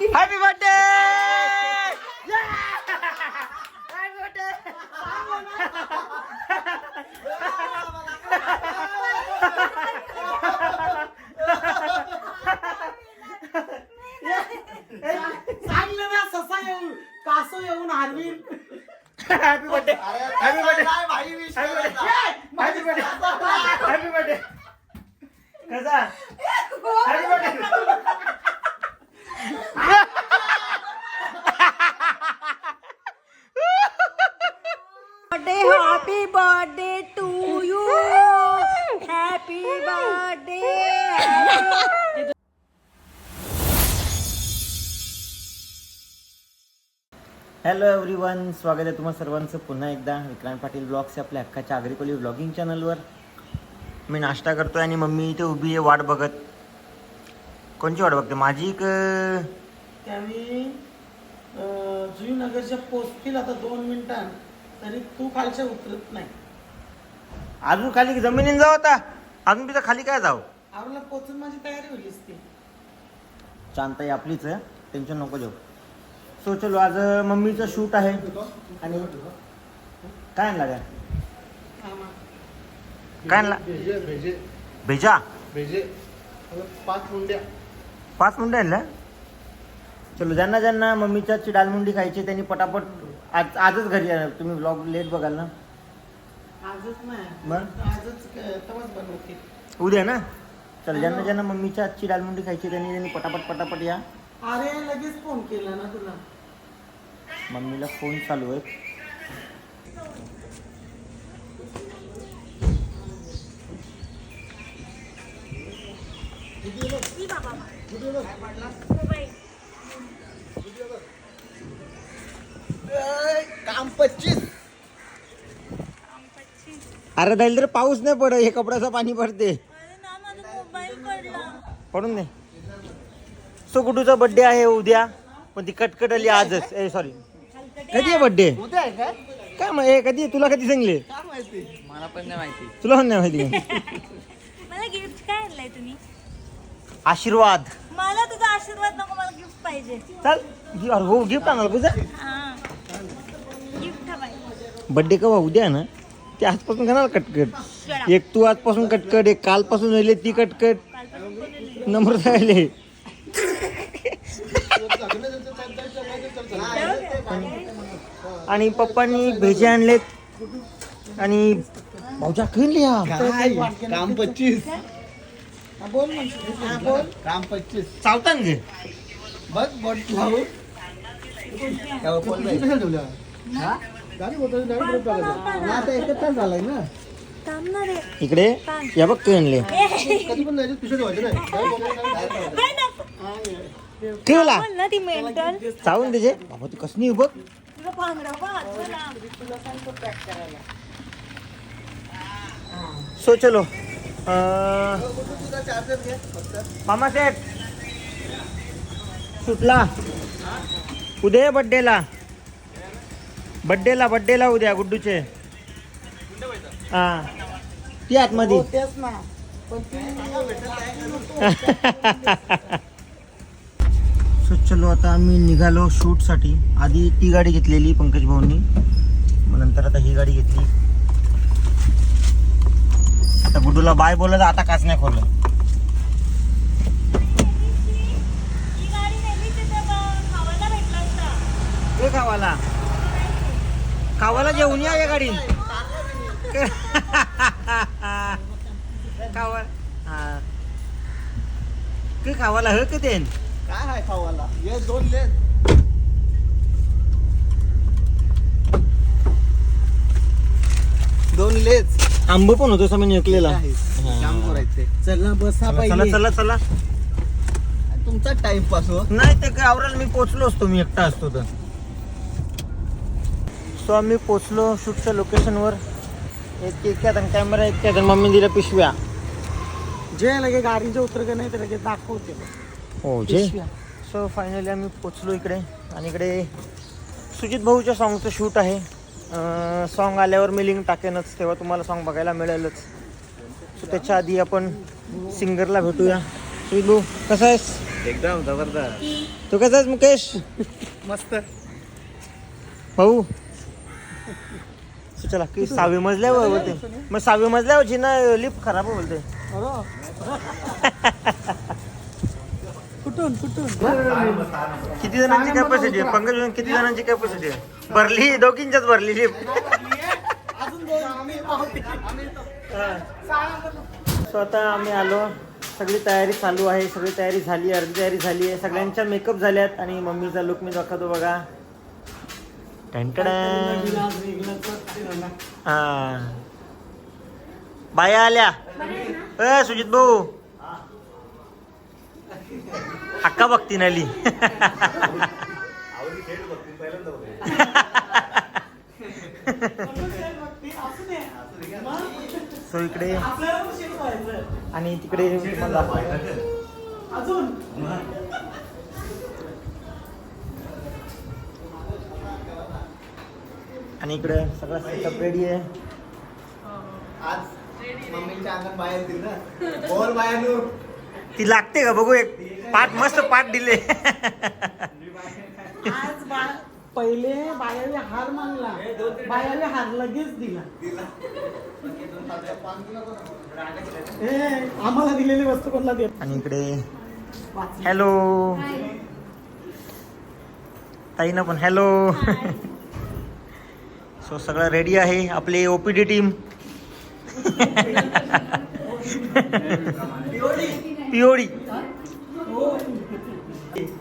Happy birthday चांगलं ना ससा येऊन कासव येऊन Harveen happy birthday happy birthday happy birthday happy birthday कसा happy birthday birthday happy birthday to you happy birthday hello everyone स्वागत आहे तुम्हा सर्वांचं. पुन्हा एकदा विक्रांत पाटील ब्लॉग्स आपल्या हक्काच्या आग्रिकोली ब्लॉगिंग चॅनलवर मी नाश्ता करतोय आणि मम्मी इथे उभी आहे वाट बघत. कोणची वाट बघते? माझी क त्यावेळी जुईनगरच्या पोचतील आता दोन मिनिटां तरी तू खालच्या उतरत नाही. अजून खाली जमिनीन जाऊ आता? अजून तिथं खाली काय जाऊ? आवडला पोचून माझी तयारी होईल ती. शांत आहे आपलीच आहे टेन्शन नको घेऊ. सो चलो आज मम्मीचं शूट आहे. आणि काय आणला काय काय आणला? भेजे. भेजे भेजा भेजे पाच मुंड्या पाच मिनिटं आणल्या चलो ज्यांना ज्यांना मम्मीच्या ची डालमुंडी खायची त्यांनी पटापट आज आजच घरी या. तुम्ही ब्लॉग लेट बघाल ना? आजच नाही. मग? आजच बनवते. उद्या ना? चल ज्यांना ज्यांना मम्मीच्या आजची डालमुंडी खायची त्यांनी त्यांनी पटापट पटापट या. अरे लगेच फोन केला ना तुला? मम्मीला फोन चालू आहे. काम पच्चीस. अरे जाईल तर पाऊस नाही पडत हे कपड्याचं पाणी पडते पडून दे. सो गुडूचा बर्थडे आहे उद्या. पण ती कटकट आली आजच. ए सॉरी कधी आहे बर्थडे उद्या आहे का काय मग हे कधी? तुला कधी सांगले? काय माहिती? मला पण नाही माहिती. तुला पण नाही माहिती मला गिफ्ट काय आणलंय तुम्ही? आशीर्वाद. मला तुझा आशीर्वाद नको मला गिफ्ट पाहिजे. चल गी- अरे हो गिफ्ट आणलं तुझा हा. गिफ्ट बर्थडे केव्हा उद्या आहे ना? ते आजपासून घेणार कटकट. एक तू आजपासून कटकट एक कालपासून राहिले ती कटकट. कालपासून बोललेली. नंबर राहिले आणि पप्पांनी भेजे आणलेत. आणि भाऊच्या खेळली काय? काम पच्चीस. हा, बोल. हा, काम पच्चीस. चावता ना घे बघ बोट भाऊ. झालाय ना. इकडे. या बघ ते आणले नाही? ठेवला बोल ना ती मेंटल. चावून त्याचे बाबा तू तुझं पांघरा बघ, हात लांब. सो चलो. मामा सेठ सुटला. उद्या बड्डेला बड्डेला बड्डेला उद्या गुड्डूचे. हा. ती आतमध्ये. हो, सो चलो आता आम्ही निघालो शूटसाठी. आधी ती गाडी घेतलेली पंकज भाऊंनी. मग नंतर आता ही गाडी घेतली. आता गुडूला बाय बोलत आता काच नाही खोल ही खावाला. खावाला जेवून या या गाडी खावा हा. के खावाला ह के काय आहे खावाला? ये दोन लेत दोन लेच. आंब पण होतो समज निकलेला काम करायचे. चला बसा चला पाहिजे चला चला तुमचा टाइमपास हो. नाही ते काय आवरायला मी पोचलो असतो मी एकटा असतो तर. सो आम्ही पोचलो शूटच्या लोकेशनवर एक इतक्यात आणि कॅमेरा इतक्यात आणि मम्मी दिल्या पिशव्या. जे लगे गाडीचे उतर का नाही तर लगेच दाखवते. हो जे? पिशव्या. सो फायनली आम्ही पोचलो इकडे. आणि इकडे सुजित भाऊच्या सॉन्गचं शूट आहे. सॉन्ग आल्यावर मी लिंक टाकेनच. तेव्हा तुम्हाला सॉन्ग बघायला मिळेलच. सो त्याच्या आधी आपण सिंगरला भेटूया. सुजित भाऊ कसा आहेस? एकदम जबरदस्त. तू कसाच मुकेश? मस्त. भाऊ? चला की सहावी मजल्यावर होते मग सहावी मजल्यावर ना लिफ्ट खराब आहे बोलते. कुठून कुठून? किती जणांची कॅपॅसिटी आहे? पंकज किती जणांची कॅपॅसिटी आहे? भरली दोघींच्याच भरली. लिफ्ट अजून दोन. आम्ही पावती. स्वतः आम्ही आलो. सगळी तयारी चालू आहे. सगळी तयारी झाली अर्धी तयारी झाली आहे. सगळ्यांच्या मेकअप झाल्यात आणि मम्मीचा लुक मी दाखवतो बघा. टंटडन. हा. बाया आल्या. अ सुजित भाऊ. अक्का बघती नाली असू दे. मग सो इकडे आपल्याला पण shift व्हायचं. आणि तिकडे तुम्हाला आणि इकडे सगळं सेटअप रेडी आहे. आज मम्मीच्या अंगात बाहेर दिल ना. बोल बाहेर ती लागते का? बघू एक पाठ मस्त पाठ दिले. आज बा पहिले बायाने हार मागला बायाने हार लगेच दिला. आम्हाला दिलेली वस्तू कोणला देत? आणि इकडे हॅलो. ताईनं पण हॅलो. सो सगळं रेडी आहे आपली ओपीडी टीम पिओडी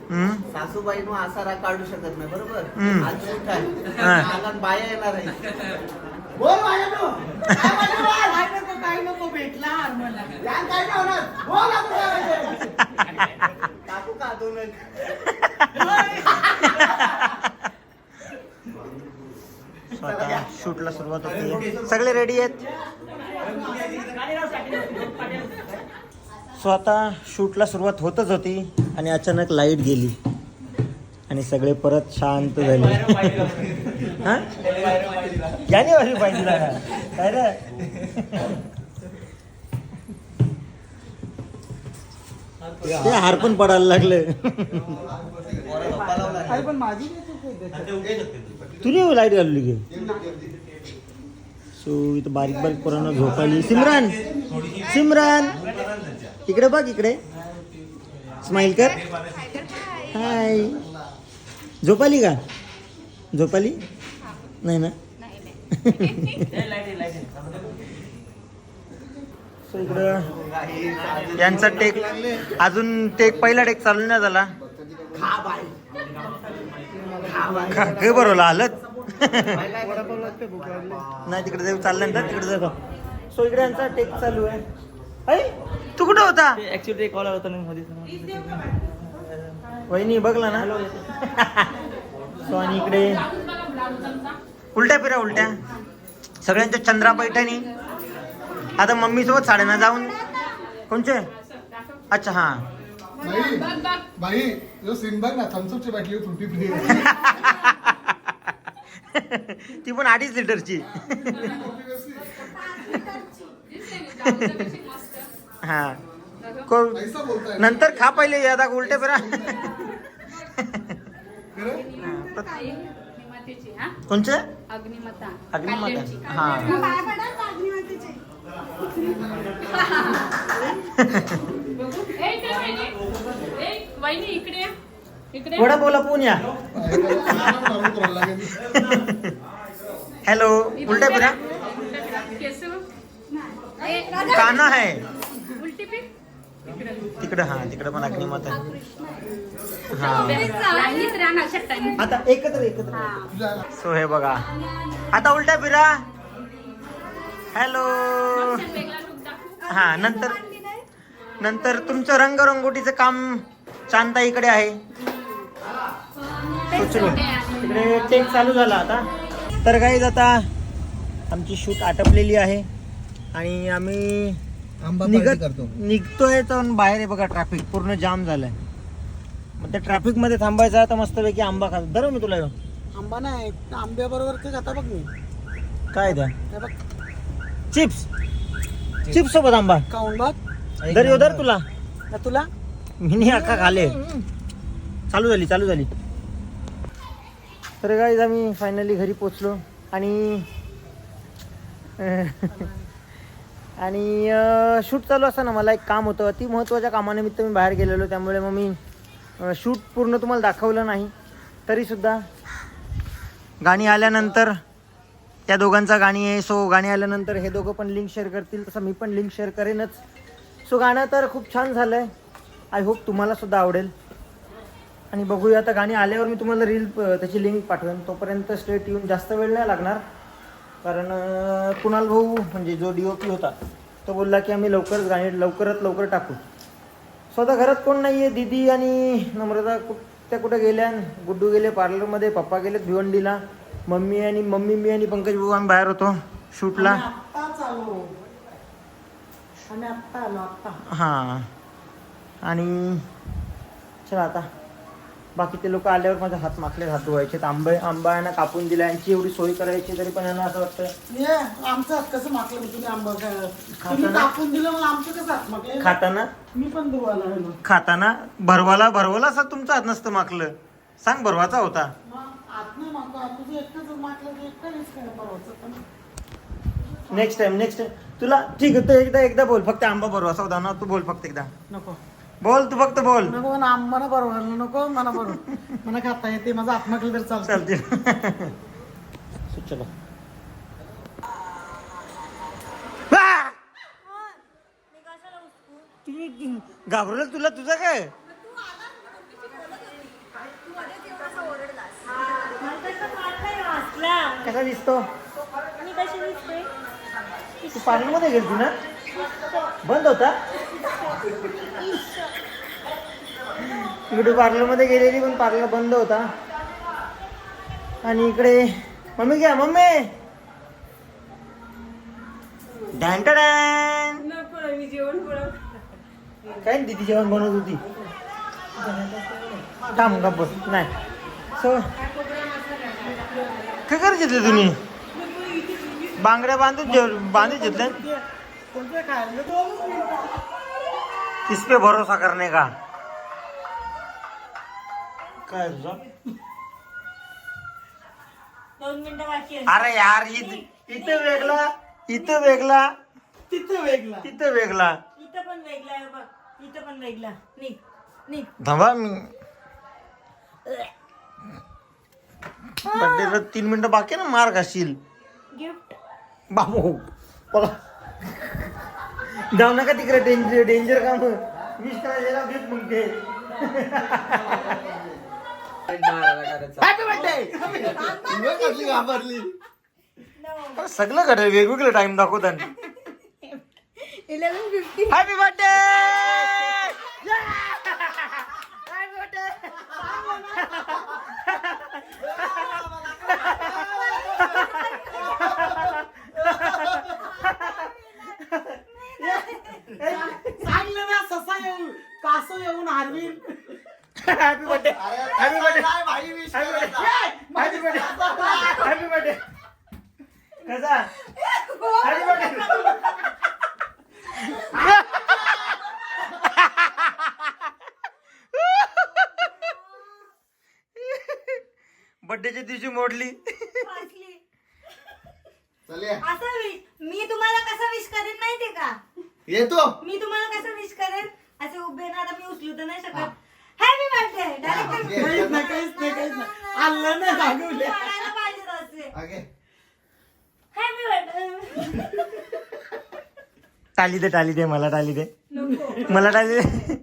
हम्म? सासूबाई नु आसारा काढू शकत नाही बरोबर? हम्म. आज हा. बाया येणार आहे. बोल. काय नको काय नको भेटला मला काय नाही होणार बोल? काकू का दोन? सो आता शूटला सुरुवात होते. सगळे रेडी आहेत? स्वतः शूटला सुरुवात होतच होती आणि अचानक लाइट गेली. आणि सगळे परत शांत झाले. जानेवारी पाहिजे ते हार पण पडायला लागले. अरे लाइट घालवली गे सो इथं बारीक बारीक पोरांना झोपायली सिमरन! सिमरन! इकडे बघ इकडे. स्माइल कर. हाय झोपाली का? झोपाली? नाही ना? सो इकडं यांचा टेक अजून टेक पहिला टेक चालू नाही झाला. खा- काय बरोबर आलत नाही तिकडे जाऊ चाललं ना तिकडे जाऊ. सो इकडे यांचा टेक चालू आहे. कुठं होता? ऍक्च्युली कॉल होता ना मध्ये. वहिनी बघला ना. सो आणि इकडे. उलट्या फिरा उलट्या. सगळ्यांच्या चंद्रा पैठणी. आता मम्मी सोबत साड्यांना जाऊन. कोणचे? अच्छा हा. भाई भाई जो सीन बघ ना. थम्सअपची बाटली फ्रुटी फ्री ती पण अडीच लिटरची हा। को पैसा बोलताय नंतर खा पहिले यादा उलटे फिरा अग्निमातेची हा कोणचे अग्निमता। अग्निमाता। हा ए, इकडे वहिनी. ए, वहिनी इकडे या. इकडे वडा बोला पुण्या हॅलो उलटे फिरा केस काना आहे उलटी पी तिकडे हा तिकडे पण अग्निमाता आहे. हा. आता एकत्र एकत्र. सो हे बघा. आता उलटा फिरा. हॅलो हा नंतर नंतर तुमचं रंगरंगोटीचं काम शांताईकडे आहे. So, चलो. तिकडे टेक चालू झाला आता. तर काही आता आमची शूट आटपलेली आहे. आणि आम्ही आंबा निघत करतो निघतोय तर बाहेर आहे बघा ट्रॅफिक पूर्ण जाम झालंय. मग त्या ट्रॅफिकमध्ये थांबायचं आहे तर मस्तपैकी आंबा खातो धरू मी तुला ह्यो. आंबा नाही आंब्याबरोबर ते खाता बघ मी. काय द्या हे बघ. चिप्स. चिप्स. सोबत आंबा. खाऊन बघ. धर तुला. ना तुला? मिनी अख्खा खाले. चालू झाली चालू झाली. तर गाईज आम्ही फायनली घरी पोचलो आणि आणि शूट चालू असताना मला एक काम होतं. अति महत्त्वाच्या कामानिमित्त मी बाहेर गेलेलो त्यामुळे मग मी शूट पूर्ण तुम्हाला दाखवलं नाही. तरीसुद्धा गाणी आल्यानंतर त्या दोघांचा गाणी आहे सो गाणी आल्यानंतर हे दोघं पण लिंक शेअर करतील तसं मी पण लिंक शेअर करेनच. सो गाणं तर खूप छान झालं आहे आय होप तुम्हालासुद्धा आवडेल. आणि बघूया आता गाणी आल्यावर मी तुम्हाला रील त्याची लिंक पाठवेन. तोपर्यंत स्टेट येऊन जास्त वेळ नाही लागणार. कारण कुणाल भाऊ म्हणजे जो डी ओ पी होता तो बोलला की आम्ही लवकरच गाणी लवकरात लवकर टाकू. स्वतः घरात कोण नाही आहे दिदी आणि नम्रता कु त्या कुठे गेल्या? गुड्डू गेले पार्लरमध्ये पप्पा गेलेत भिवंडीला. मम्मी आणि मम्मी मी आणि पंकज भाऊ आम्ही बाहेर होतो शूटला. हां. आणि चला आता. बाकी ते लोक आल्यावर माझे हात माखले हात धुवायचे आंबे आंबा यांना कापून दिला यांची एवढी सोय करायची तरी पण यांना असं वाटतं. आमचं हात कसं मागलं मी तुम्ही आंबा? खाताना? कापून दिलं मला आमचं कसं हात खाताना? मी पण धुवायला खाताना? भरवाला भरवला असा तुमचा हात नसतं माकलं सांग भरवाचा होता. नेक्स्ट टाइम नेक्स्ट टाइम तुला ठीक आहे तू एकदा एकदा बोल. फक्त आंबा भरवासा होता ना तू बोल फक्त एकदा. नको. बोल तू फक्त बोल. नको ना आंबानं बरोबर नको मला बरोबर. मला खाता येते माझं हात मागलं तर चालतं. चालते. चलो. आ! घाबरलं तुला तुझं काय? कसा दिसतो? तू पार्लरमध्ये गेलती ना? बंद होता? ब्युटी पार्लरमध्ये गेलेली पण पार्लर बंद होता. आणि इकडे मम्मी घ्या मम्मी! डॅन डॅन काय दिदी जेवण बनवत होती? थांब का बस. नाही. सो काय करत घेतले तुम्ही? बांगड्या बांधून बांधून घेतल्या किस पे भरोसा करने का. काय तुझं? दोन मिनिटं बाकी आहे अरे यार इथं इथं वेगळा इथं वेगळा. तिथं वेगळा. तिथं वेगळा. इथं पण वेगळा आहे बघ. इथं पण वेगळा. निघ. निघ. थांबा मी बड्डेला तीन मिनिटं बाकी आहे ना मार घाशील गिफ्ट. बाबू जाऊ नका तिकडे डेंजर डेंजर काम. विष करायला घेत मग ते घाबरली सगळं घडे वेगवेगळं टाइम दाखवतात. इलेव्हन फिफ्टी हॅपी बर्थडे सांगलं ना ससा येऊन कासव येऊन हरवीन. हॅपी बर्थडे हॅपी बर्थडे काय भाई विश करायचा? हॅपी बर्थडे हॅपी बर्थडे कसा? हॅपी बर्थडे बर्थडेच्या दिवशी मोडली. चल ये. असं विश मी तुम्हाला कसं विश करेन माहितीये का? येतो. मी तुम्हाला कसं विश करेन? असे उभे ना आता मी उचलू तर नाही शकत. हॅपी बर्थडे हा, डायरेक्ट. काहीच नाही काहीच नाही काहीच नाही आलं नाही पाहिजे असे. आगे. हॅपी बर्थडे टाली दे टाली दे मला टाली दे. मला टाली दे.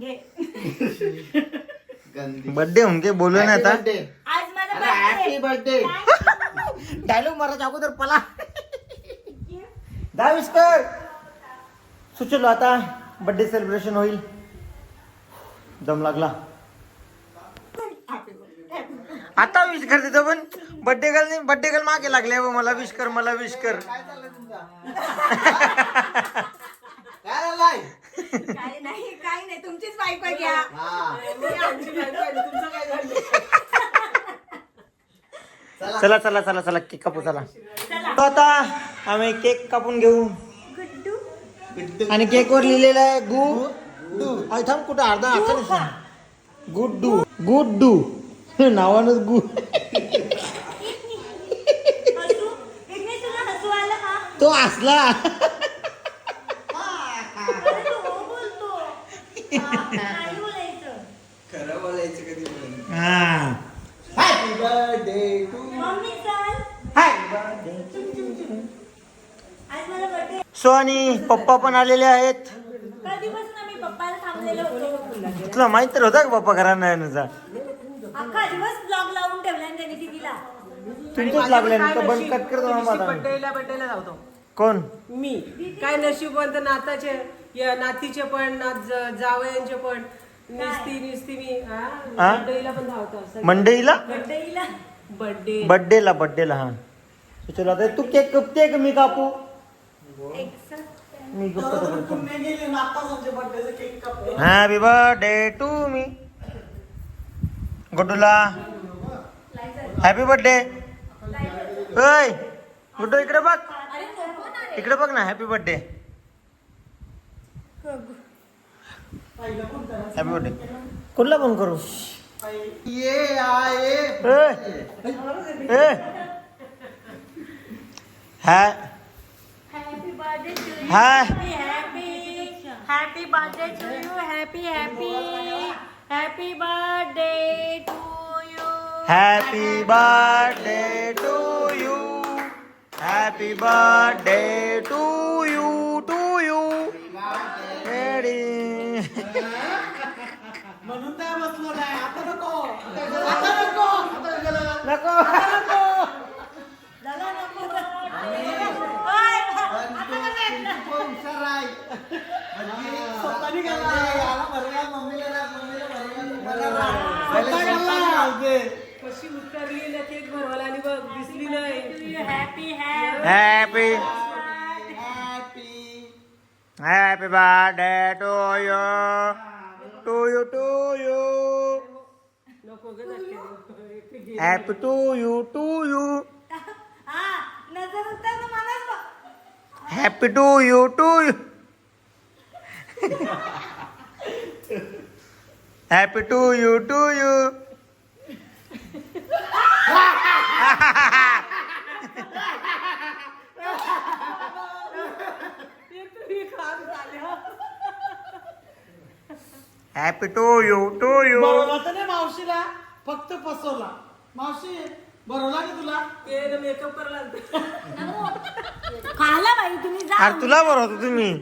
घे. गंदी. बर्थडे होऊन बोलू ना आता. आज माझा happy बर्थडे. डायलॉग मारायच्या अगोदर पला. दहावीस कर सुचलो आता बर्थडे सेलिब्रेशन होईल. दम लागला. आता विश कर तिथं पण. बर्थडे गर्ल नाही बर्थडे गर्ल मागे लागले हो मला विश कर मला विश कर. काय? काय नाही. तुमचीच बायको घ्या हा. चला. चला चला चला चला केक कापू चला. तो आता आम्ही केक कापून घेऊ. आणि केक वर लिहिलेलं आहे गु आई थांब कुठं अर्धा अकरा गुड्डू. गुड्डू. नावानच गु. हसू. विघ्नेश तुला हसू आलं का? तो असला अरे तू हो बोलतो नाही बोलायचं खरं बोलायचं कधी पण हा हॅपी बर्थडे टू मम्मी चल आज मला बर्थडे सो आणि पप्पा पण आलेले आहेत. कधीपासून आम्ही पप्पाला थांबलेलो होतो. तुला माहीत तर होता का पप्पा घरा नाही नुसा अख्खा दिवस ब्लॉग लावून ठेवला आणि त्यांनी टीव्हीला तुमचंच लागले तर बंद कट करतो ना आता. बड्डेला बड्डेला कोण? मी. काय नशीबवंत नाताचे या नातीचे पण नात ज- जावयांचे पण. निस्ती निस्ती मी हा हा? बड्डेला पण धावतो मंडईला बर्थडेला बड्डे बर्थडेला बर्थडेला हा. चलो आता तू केक कापते का मी कापू. मी कापतो हॅपी बर्थडे टू मी गुड्डूला. हॅपी बर्थडे ओय गुड्डू इकडे बघ. इकडे बघ ना हॅपी बर्थडे हॅपी बर्थडे कुठला फोन करू? ये ए ए हॅ happy birthday to you happy happy birthday to you happy birthday to you happy birthday to you happy birthday to you to you ready म्हणून काय बसलो नाही आता नको. आता नको. नको झाला नको ओय, आता कसं येतलं? आहे स्वतःनी गेला. मम्मीला मम्मीला कशी उतरली ना केक भरवायला आणि बघ दिसली नाही. Happy happy happy happy birthday to you to you to you. Happy to you to you. Happy to you to you happy to you to you happy to you to you बरोला तर नाही मावशीला फक्त फसवला. मावशी बरोला की तुला? ते makeup करायला खाला बाई तुम्ही जा. अरे तुला बरं होतं तुम्ही.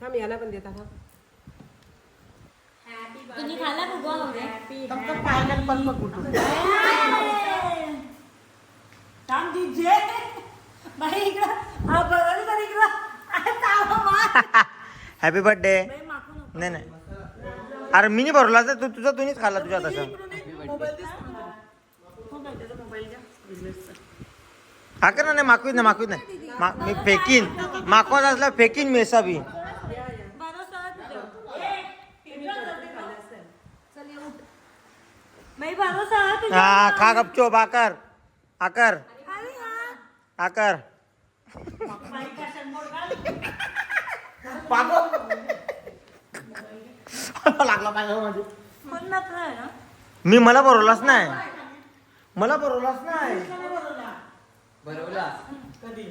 थांब याला पण देता हा तुम्ही पण कुठून थांब दीजे बाई इकडं. हा बरोबर तर इकडं. आ, चावा मार. हॅपी बर्थडे बाई. नाही नाही. अरे मी नाही भरला तर तू तुझा तुम्हीच खाल्ला तुझ्या तसं. मोबाईल दिस मोबाईल त्याचा मोबाईल द्या हा कर ना नाही माकवीत नाही माकवीत नाही. मा मी फेकीन. माकवात असला फेकीन मेसा बी भरोसा तुझ्यावर. ए, इकडं जाते का? चल, ये उठ. बाई भरोसा हा तुझ्यावर. हा खा गपचो आकर आकर अरे हा. आकर. लागला पाहिजे कोण आहे ना? मी मला भरवलाच नाही. मला भरवलाच नाही. कधी?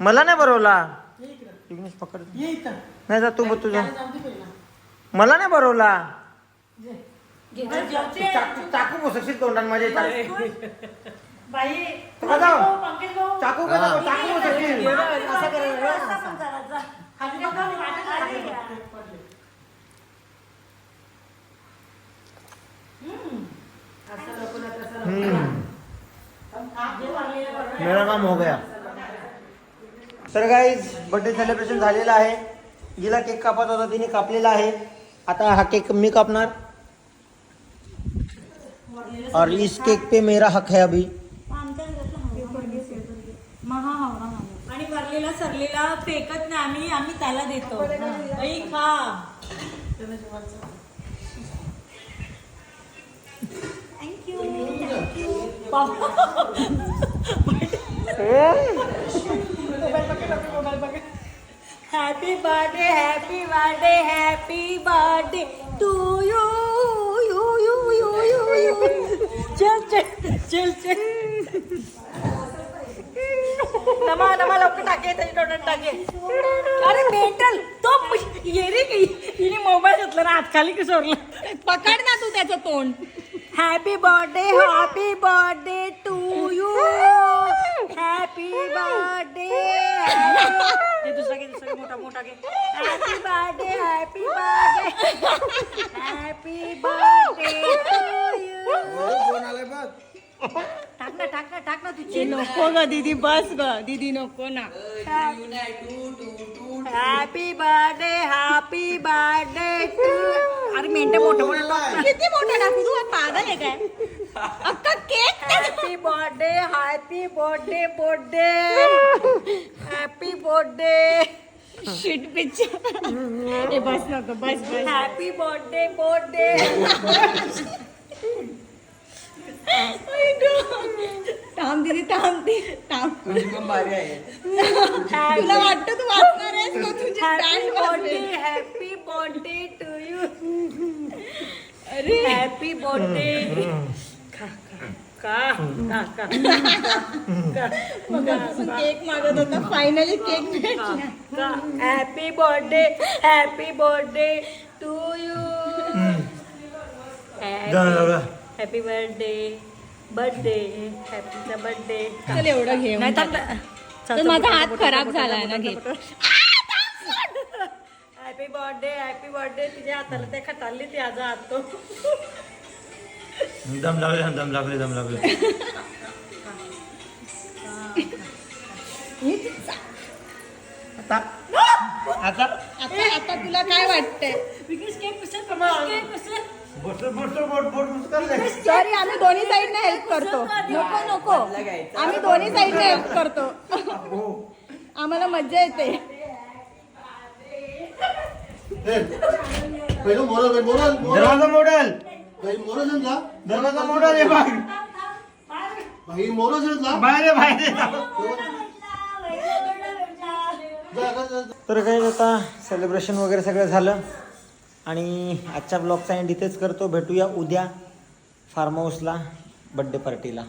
मला नाही भरवला ये इकडं. विघ्नेश पकड. ये इथं. नाही जा तू बघ तुझा. मला नाही भरवला बरं, जेवते. चाकू चाकू बसशील तोंडात माझ्या चाकू बाई तुला जाऊ. भाऊ, पंकज भाऊ. चाकू कसं चाकू बसशील बघ, असं करायला असं पण करायचं. खाली बघा, मी वाटत अरे आहे. यार. पडले. असं नको ना, तसं नको. मेरा काम हो गया तर गाईज बर्थडे सेलिब्रेशन झालेलं आहे जिला केक कापत होता तिने कापलेला आहे आता हा केक मी कापणार और इस केक पे मेरा हक है अभी। आणि वरलेला सरलेला फेकत नाही आम्ही आम्ही त्याला देतो. बाई खा. Thank you happy birthday happy birthday happy birthday to you you you you चल चल चल चल. नमा नमा लवकर टाके त्याच्या डोळ्यात टाके. अरे मेंटल तो ये रे की हिने मोबाईल घेतला ना हातखाली की सोडला. पकड ना तू त्याचं तोंड. Happy birthday happy birthday to you happy birthday दुसरा घे दुसरा घे, मोठा मोठा घे. Happy birthday happy birthday happy birthday to you कोण आलाय बघ. टाक ना टाक ना टाक ना तुझी. नको ग दीदी बस ग. दीदी नको ना. Happy birthday happy birthday to अरे मेंढे मोठं मोठं टाक ना. किती मोठं टाकू तू पागल आहे काय? अक्का cake happy birthday happy birthday birthday happy birthday shit picture ए बस नको बस बस. हॅपी बर्थडे बर्थडे थांब दिदी थांब दी थांब तुझी पण भारी आहे. तुला वाटतं तू वाचणार आहेस का? तुझी happy birthday happy birthday to you अरे. हॅपी बर्थडे का का का केक मागत होता. फायनली केक भेटला. Happy birthday happy birthday to you happy birthday birthday हॅपीचा birthday चल एवढं घे नाही तर माझा हात खराब झालाय ना घे. हॅपी बर्थडे हॅपी बर्थडे तुझ्या हाताला ते खटाली ती आज हात तो दम लागले दम लागले दम लागले. आता आता आता तुला काय वाटतंय? बिकॉज केक पुसत केक पुसत बोट बोट बोट बोट मुस्करले सॉरी आम्ही दोन्ही साईडने हेल्प करतो. नको नको. आम्ही दोन्ही साईडने हेल्प करतो. आम्हाला मजा येते. पहिलं मोरल मोरल दरवाजा मोडल. भाई मोरल ना दरवाजा मोडल आहे बघ भाई मोरल ना बाहेर आहे, बाहेर आहे. तर काही आता सेलिब्रेशन वगैरे सगळं झालं. आणि आजच्या ब्लॉगचा एंड इथेच करतो. भेटूया उद्या फार्म हाऊसला बड्डे पार्टीला